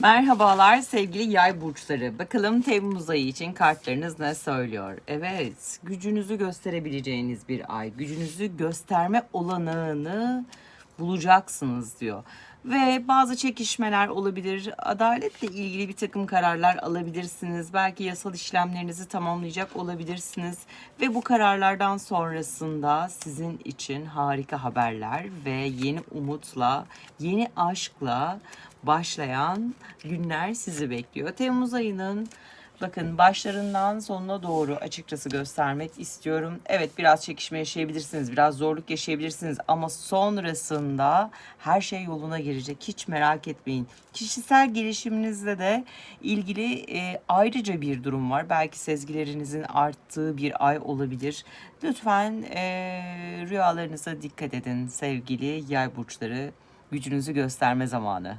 Merhabalar sevgili yay burçları. Bakalım Temmuz ayı için kartlarınız ne söylüyor? Evet, gücünüzü gösterebileceğiniz bir ay. Gücünüzü gösterme olanağını bulacaksınız diyor. Ve bazı çekişmeler olabilir. Adaletle ilgili bir takım kararlar alabilirsiniz. Belki yasal işlemlerinizi tamamlayacak olabilirsiniz. Ve bu kararlardan sonrasında sizin için harika haberler ve yeni umutla, yeni aşkla başlayan günler sizi bekliyor. Temmuz ayının bakın başlarından sonuna doğru açıkçası göstermek istiyorum. Evet biraz çekişme yaşayabilirsiniz, biraz zorluk yaşayabilirsiniz ama sonrasında her şey yoluna girecek. Hiç merak etmeyin. Kişisel gelişiminizle de ilgili e, ayrıca bir durum var. Belki sezgilerinizin arttığı bir ay olabilir. Lütfen e, rüyalarınıza dikkat edin sevgili yay burçları. Gücünüzü gösterme zamanı.